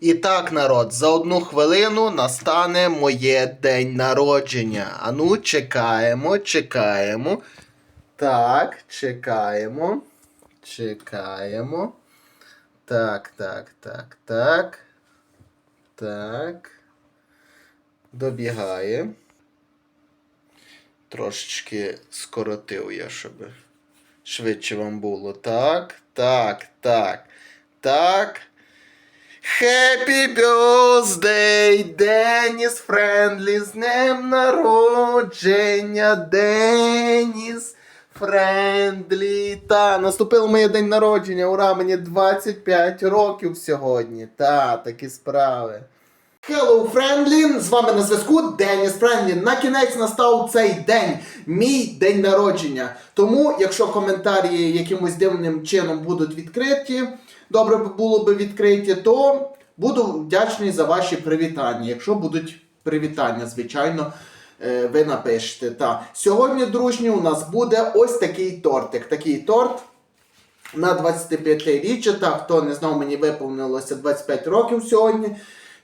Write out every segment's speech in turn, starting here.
І так, народ, за одну хвилину настане моє день народження. Ану, чекаємо, чекаємо. Так, чекаємо. Чекаємо. Так, так, так, так. Так. Добігає. Трошечки скоротив я, щоб швидше вам було. Так, так, так, так. Happy birthday, Деніс Френдлі, з днем народження, Деніс Френдлі. Та, наступив моє день народження, ура, мені 25 років сьогодні. Та, такі справи. Hello, Friendly! З вами на зв'язку Деніс Френдлі. На кінець настав цей день, мій день народження. Тому, якщо коментарі якимось дивним чином будуть відкриті, добре було би відкриті, то буду вдячний за ваші привітання. Якщо будуть привітання, звичайно, е, ви напишете. Та. Сьогодні, дружні, у нас буде ось такий тортик. Такий торт на 25-річчя. Так, хто не знав, мені виповнилося 25 років сьогодні.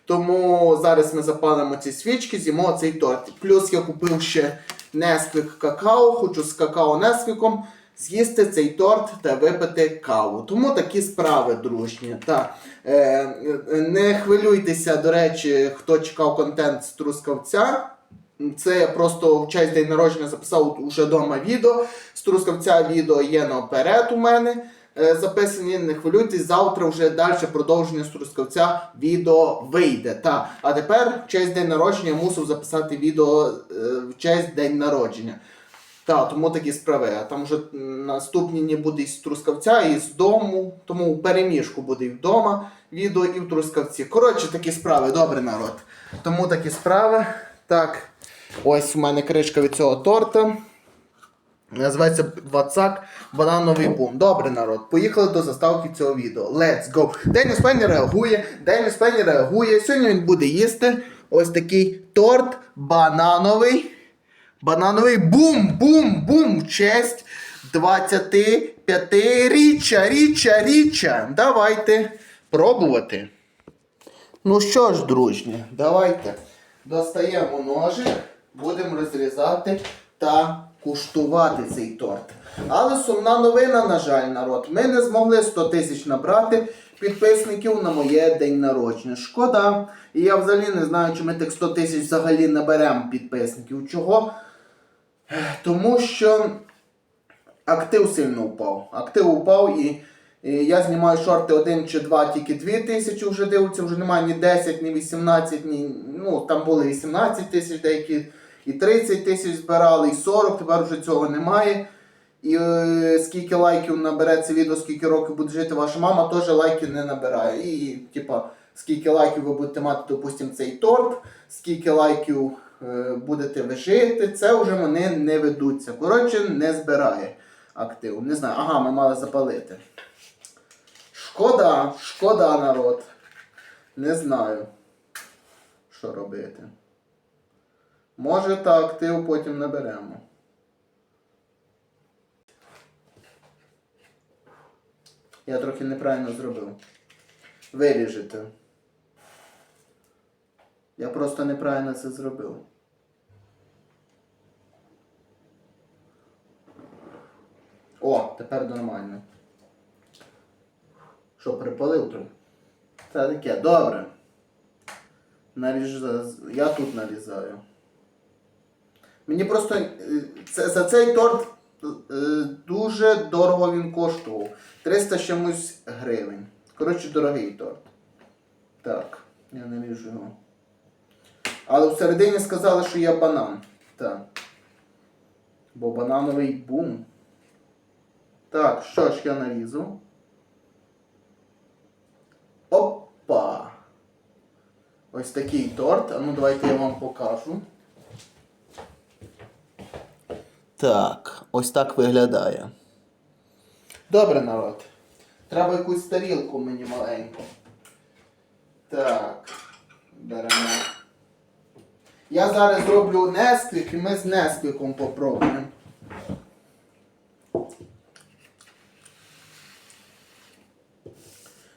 Тому зараз ми запалимо ці свічки, з'їмо цей торт. Плюс я купив ще Несквік какао, хочу з какао Несквіком з'їсти цей торт та випити каву. Тому такі справи, дружні. Та, е, е, не хвилюйтеся, до речі, хто чекав контент з Трускавця. Це я просто в честь день народження записав уже вдома відео. З Трускавця відео є наперед у мене е, записані. Не хвилюйтесь, завтра вже далі продовження з Трускавця відео вийде. Та. А тепер в честь день народження я мусив записати відео е, в честь день народження. Так, тому такі справи. А там вже наступні не буде з Трускавця, і з дому. Тому переміжку буде і вдома відео, і в Трускавці. Коротше, такі справи, добре народ. Тому такі справи. Так, ось у мене кришка від цього торта. Називається Вацак Банановий бум. Добре, народ. Поїхали до заставки цього відео. Let's go. Деніс Пенні реагує. Деніс Пенні реагує. Сьогодні він буде їсти ось такий торт банановий. Банановий бум-бум-бум в честь 25-річчя, річчя, річчя. Давайте пробувати. Ну що ж, дружні, давайте достаємо ножик, будемо розрізати та куштувати цей торт. Але сумна новина, на жаль, народ. Ми не змогли 100 тисяч набрати підписників на моє день народження. Шкода. І я взагалі не знаю, чи ми тих 100 тисяч взагалі наберемо підписників. Чого? Тому що актив сильно впав. Актив упав і, і я знімаю шорти один чи два, тільки 2 тисячі вже дивиться, вже немає ні 10, ні 18, ні. Ну там були 18 тисяч, деякі і 30 тисяч збирали, і 40, тепер вже цього немає. І е, скільки лайків набере це відео, скільки років буде жити ваша мама, теж лайки не набирає. І, типа, скільки лайків ви будете мати, допустимо, цей торт, скільки лайків будете ви жити, це вже вони не ведуться. Коротше, не збирає актив. Не знаю, ага, ми мали запалити. Шкода, шкода, народ. Не знаю, що робити. Може та актив потім наберемо. Я трохи неправильно зробив. Виріжете. Я просто неправильно це зробив. О, тепер нормально. Що, припалив трохи? Це таке, добре. Наріжу, я тут нарізаю. Мені просто е, це, за цей торт е, дуже дорого він коштував. 300 з чимось гривень. Коротше, дорогий торт. Так, я наріжу його. Але всередині сказали, що є банан. Так. Бо банановий бум. Так, що ж я нарізу? Опа! Ось такий торт. А ну давайте я вам покажу. Так, ось так виглядає. Добре, народ. Треба якусь тарілку мені маленьку. Так. Беремо. Я зараз зроблю несквік і ми з несквіком попробуємо.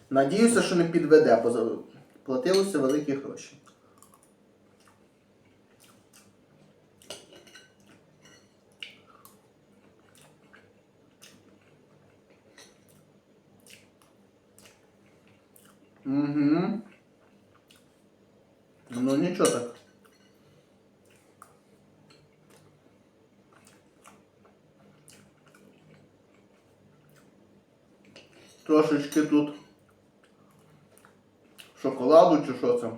Надіюся, що не підведе за- платилося великі гроші. Угу. Ну нічого так. Трошечки тут шоколаду чи що це?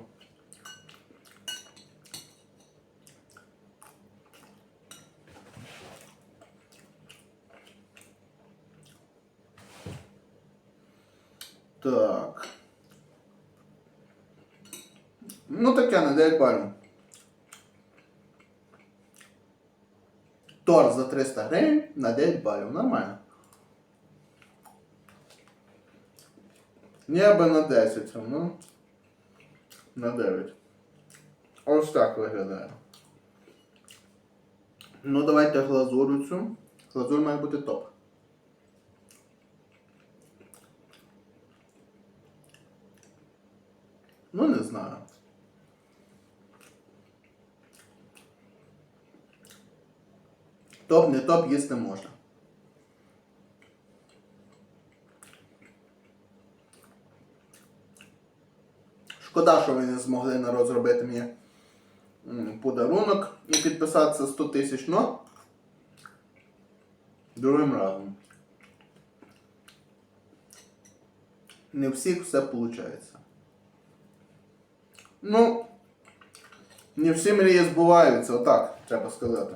Так. Ну таке на 9 балів. Торт за 300 гривень на 9 балів. Нормально. Ніби на 10, ну. На 9. Ось так виглядає. Ну давайте глазурю цю. Глазур має бути топ. Ну не знаю. Топ, не топ, їсти можна. Шкода, що ви не змогли народ зробити мені подарунок і підписатися 100 тисяч, но другим разом. Не всіх все виходить. Ну, не всі мрії збуваються, отак треба сказати.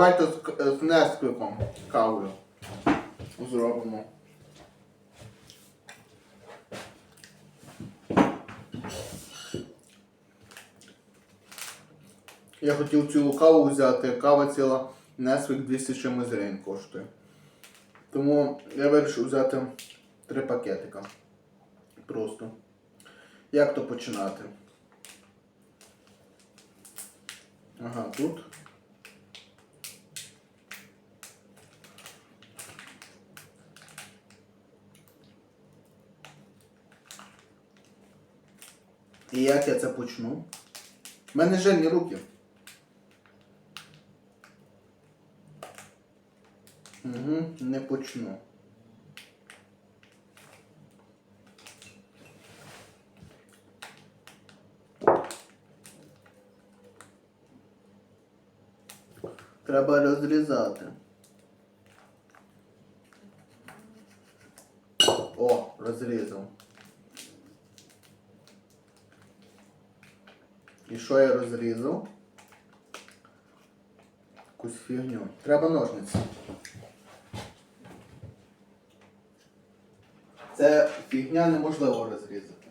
Давайте з, з Несквиком кавою зробимо. Я хотів цілу каву взяти, кава ціла Несквик 200 з чимось гривень коштує. Тому я вирішив взяти три пакетика. Просто. Як то починати? Ага, тут. І як я це почну? У мене жирні руки. Угу, не почну. Треба розрізати. О, розрізав. І що я розрізав? Якусь фігню. Треба ножниці. Це фігня неможливо розрізати.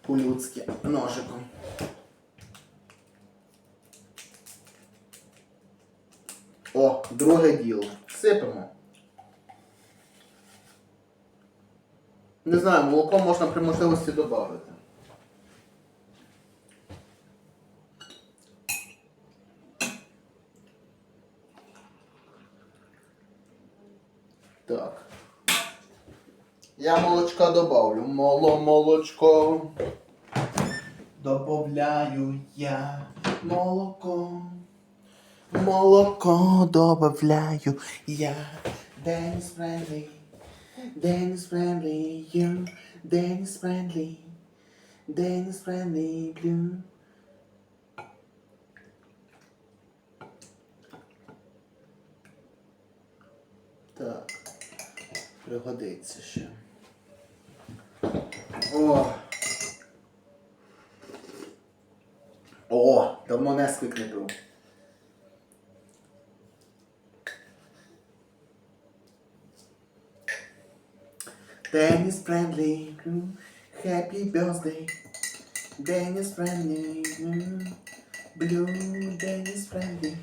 По-людськи ножиком. О, друге діло. Сипемо. Не знаю, молоко можна при можливості додати. Так. Я молочка добавлю. Моло молочко. Добавляю я молоко. Молоко добавляю я. Денис Френдлі. Денис Френдлі. You. Денис Френдлі. Денис Френдлі. Blue. Так. Пригодиться ще. О! О! Давно не сквик не пив. Денnis friendly, Happy birthday, Dennis Friendly. Blue Dennis Friendly.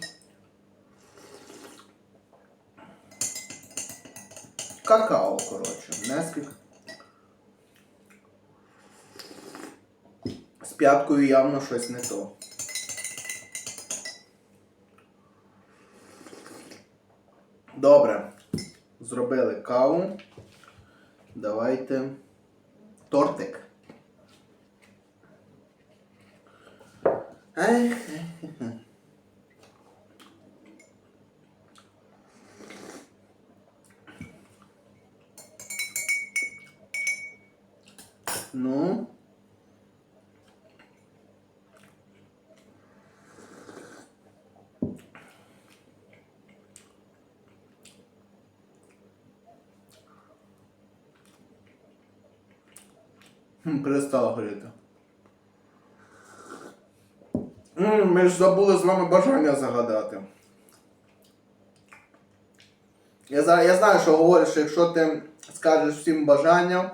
Какао, коротше, Несквік. З п'яткою явно щось не то. Добре. Зробили каву. Давайте тортик. Ех. Ну. Хм, Перестало горіти. Ми ж забули з вами бажання загадати. Я, я знаю, що говориш, що якщо ти скажеш всім бажання,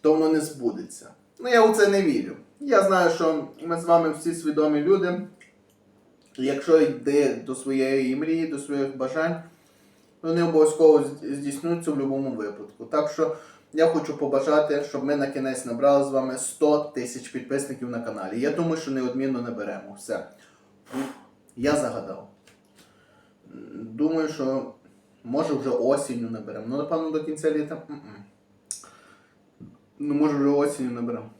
то воно не збудеться. Ну я у це не вірю. Я знаю, що ми з вами всі свідомі люди. Якщо йде до своєї мрії, до своїх бажань, вони обов'язково здійснюються в будь-якому випадку. Так що я хочу побажати, щоб ми на кінець набрали з вами 100 тисяч підписників на каналі. Я думаю, що неодмінно наберемо. Все. Я загадав. Думаю, що може вже осінню наберемо. Ну, напевно, до кінця літа. Ну, може вже осінню наберемо.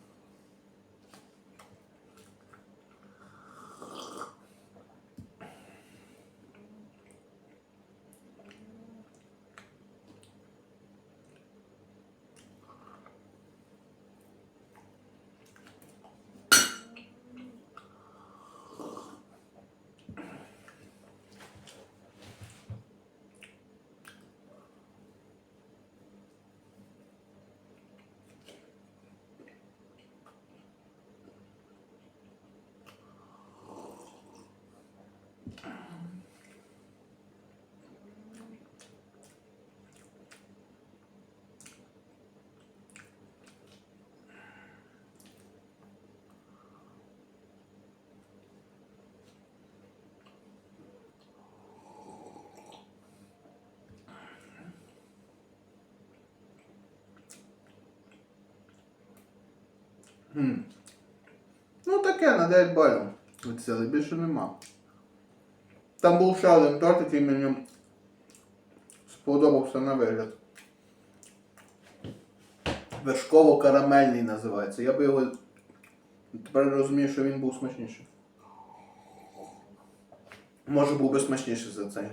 Хм. Ну таке на 9 балів. Оце більше нема. Там був ще один торт, який мені сподобався на вигляд. Вершково-карамельний називається. Я би його тепер розумію, що він був смачніший. Може був би смачніший за цей.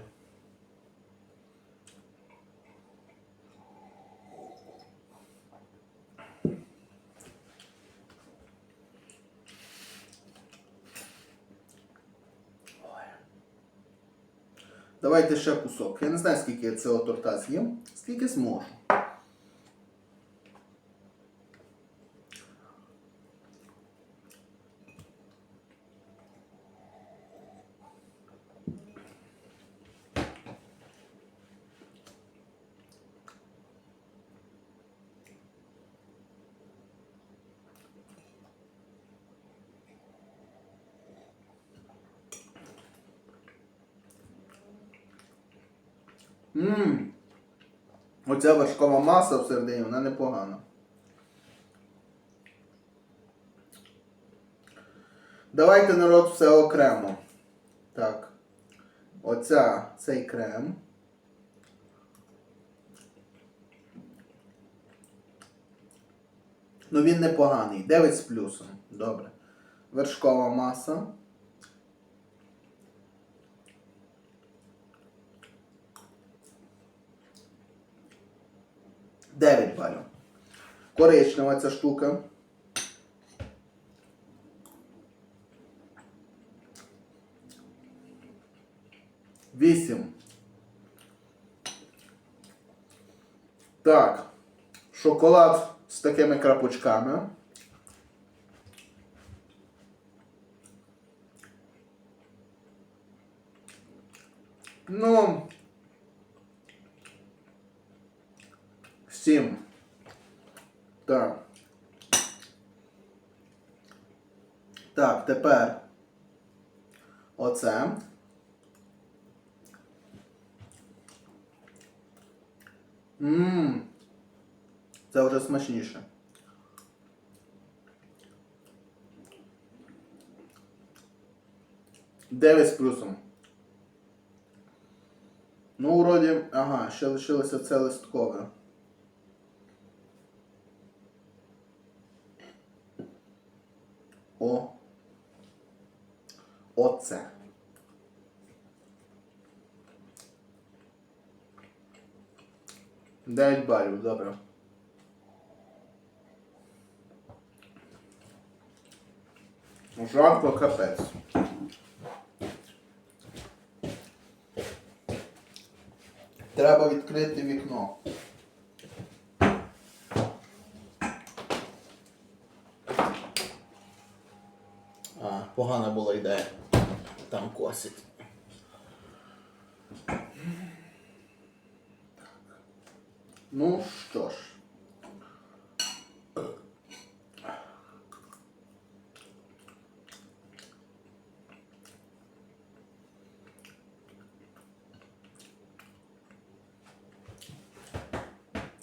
Давайте ще кусок. Я не знаю, скільки я цього торта з'їм, скільки зможу. Ммм. Оця вершкова маса всередині, вона непогана. Давайте народ все окремо. Так. Оця цей крем. Ну він непоганий. 9 з плюсом. Добре. Вершкова маса. Дев'ять балів. Коричнева ця штука. Вісім. Так. Шоколад з такими крапочками. Ну. Сім. Так. Так, тепер оце. Ммм. Це вже смачніше. Дев'ять з плюсом. Ну, вроді, ага, ще лишилося це листкове. О. Оце. Дев'ять балів, добре. Жарко капець. Треба відкрити вікно. А, погана була ідея. Там косить. Ну що ж.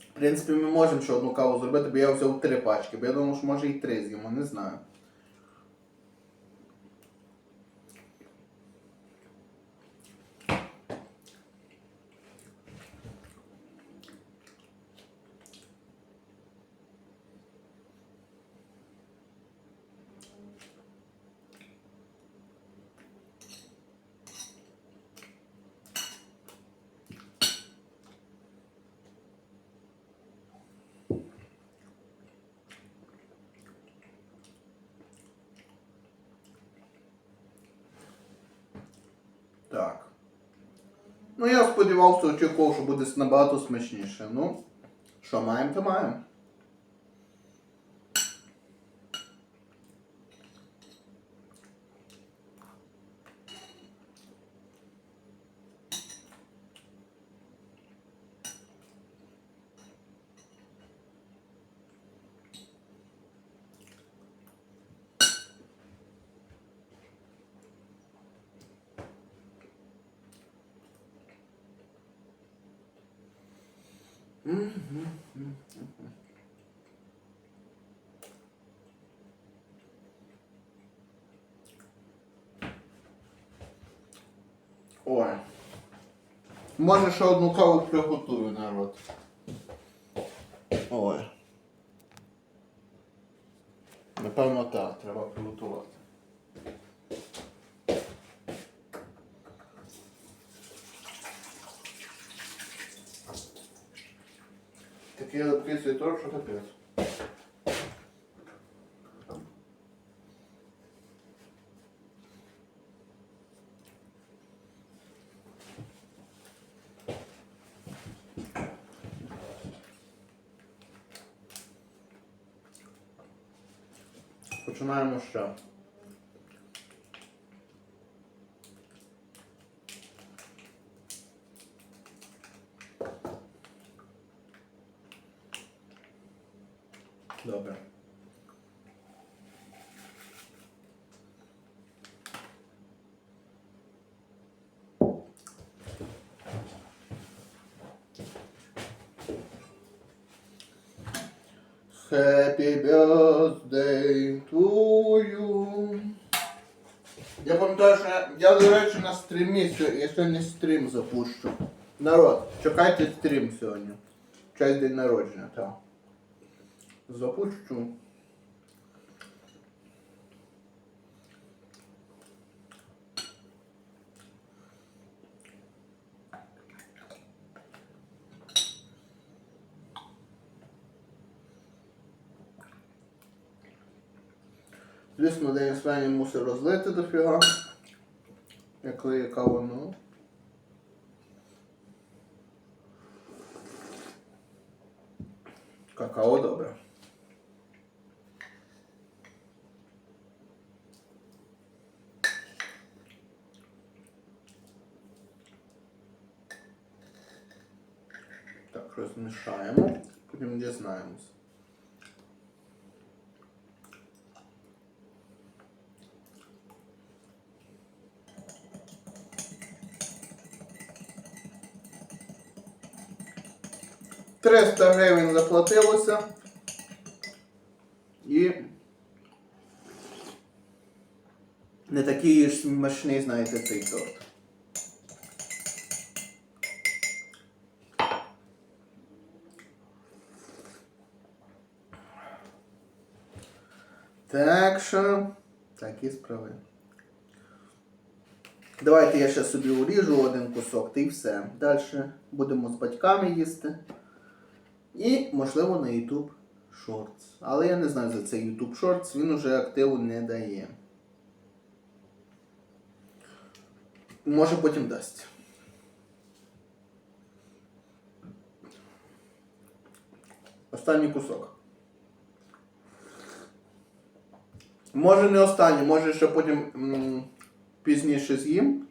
В принципі, ми можемо ще одну каву зробити, бо я взяв три пачки, бо я думав, що може і три з'їмо, не знаю. Так. Ну, я сподівався, очікував, що буде набагато смачніше. Ну, що маємо, то маємо. Ой. Може ще одну каву приготую, народ. Ой. Напевно так, треба приготувати. Такий липкий світок, що капець. Починаємо ще. Добре. Happy birthday to you. Я пам'ятаю, що я, до речі, на стрімі, сьо- я сьогодні стрім запущу. Народ, чекайте стрім сьогодні. Чай день народження, так. Запущу. Звісно, День Свені мусив розлити дофіга. Як лиє каву, ну. Какао добре. Так, розмішаємо, потім дізнаємось. 300 гривень заплатилося. І не такий ж смачний, знаєте, цей торт. Так що, такі справи. Давайте я ще собі уріжу один кусок, та й все. Далі будемо з батьками їсти. І, можливо, на YouTube Shorts. Але я не знаю за цей YouTube Shorts, він уже активу не дає. Може потім дасть. Останній кусок. Може не останній, може ще потім м, пізніше з'їм.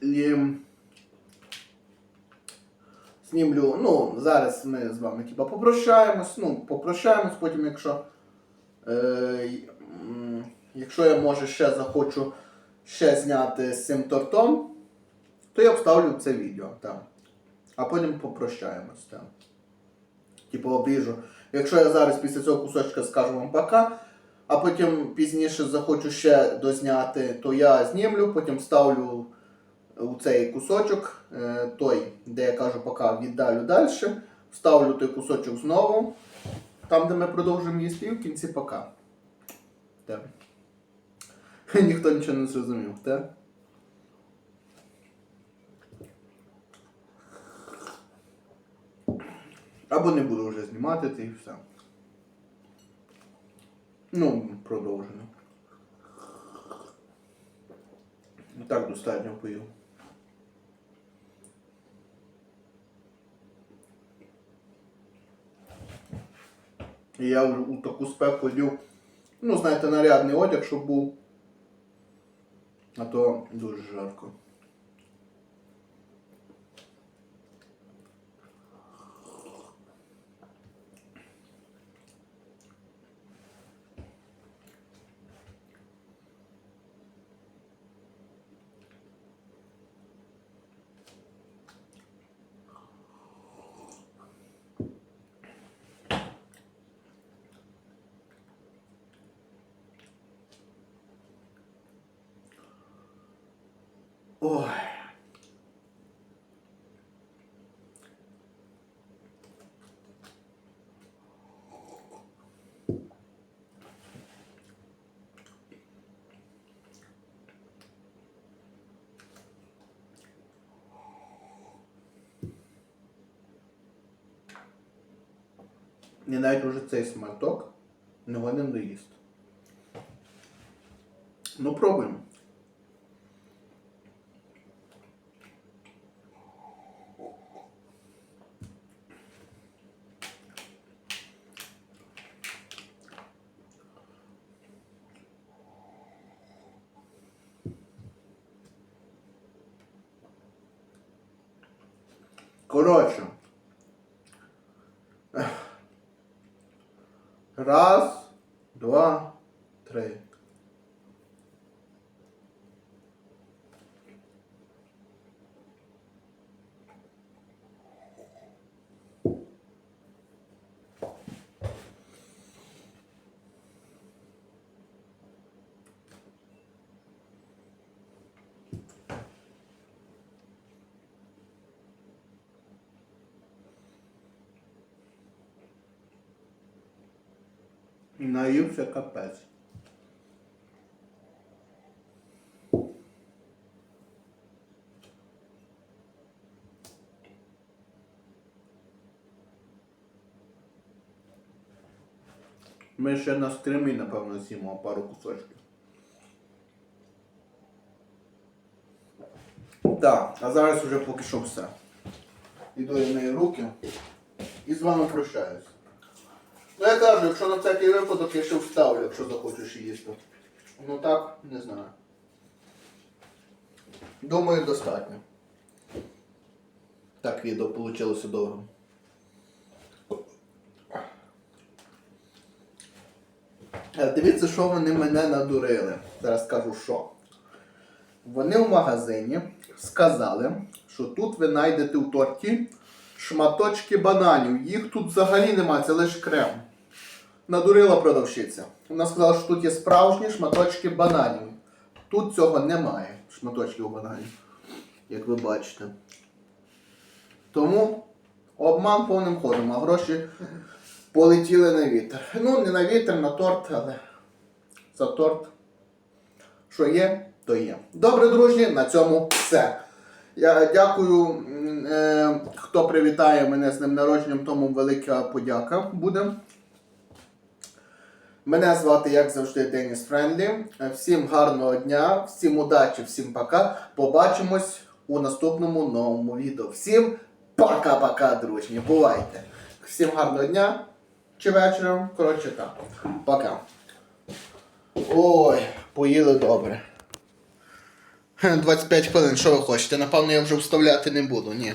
І знімлю. Ну, зараз ми з вами типа попрощаємось. Ну, попрощаємось, потім, якщо. Е, якщо я може ще захочу ще зняти з цим тортом, то я вставлю це відео. Там. А потім попрощаємось. Там. Типу обріжу. Якщо я зараз після цього кусочка скажу вам пока, а потім пізніше захочу ще дозняти, то я знімлю, потім ставлю у цей кусочок, е, той, де я кажу пока віддалю далі, вставлю той кусочок знову, там, де ми продовжуємо їсти, і в кінці пока. Так. Ніхто нічого не зрозумів, так? Або не буду вже знімати це і все. Ну, продовжено. Так достатньо пою. І я у таку спеку одів, ну, знаєте, нарядний одяг, щоб був. А то дуже жарко. Ой. І навіть уже цей смарток не годен доїсти. Ну, пробуємо. Коротше. Ех. Раз, два, три. І наївся капець. Ми ще на стримі, напевно, з'їмо пару кусочків. Так, а зараз вже поки що все. Іду я мию руки і з вами прощаюсь. Ну я кажу, якщо на всякий випадок я ще вставлю, якщо захочеш їсти. Ну так, не знаю. Думаю, достатньо. Так відео вийшло довго. Е, Дивіться, що вони мене надурили. Зараз скажу що. Вони в магазині сказали, що тут ви знайдете у торті шматочки бананів. Їх тут взагалі немає, це лише крем. Надурила продавщиця. Вона сказала, що тут є справжні шматочки бананів. Тут цього немає, шматочків бананів, як ви бачите. Тому обман повним ходом, а гроші полетіли на вітер. Ну, не на вітер, на торт, але за торт. Що є, то є. Добре, друзі, на цьому все. Я дякую, е, хто привітає мене з ним народженням, тому велика подяка буде. Мене звати, як завжди, Деніс Френдлі. Всім гарного дня, всім удачі, всім пока. Побачимось у наступному новому відео. Всім пока-пока, дружні. Бувайте. Всім гарного дня чи вечора. Коротше так. Пока. Ой, поїли добре. 25 хвилин, що ви хочете? Напевно, я вже вставляти не буду, ні.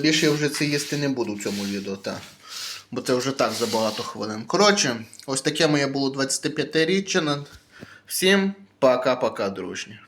Більше я вже це їсти не буду в цьому відео, так. Бо це вже так забагато хвилин. Коротше, ось таке моє було 25 річчя. Всім пока-пока, дружні.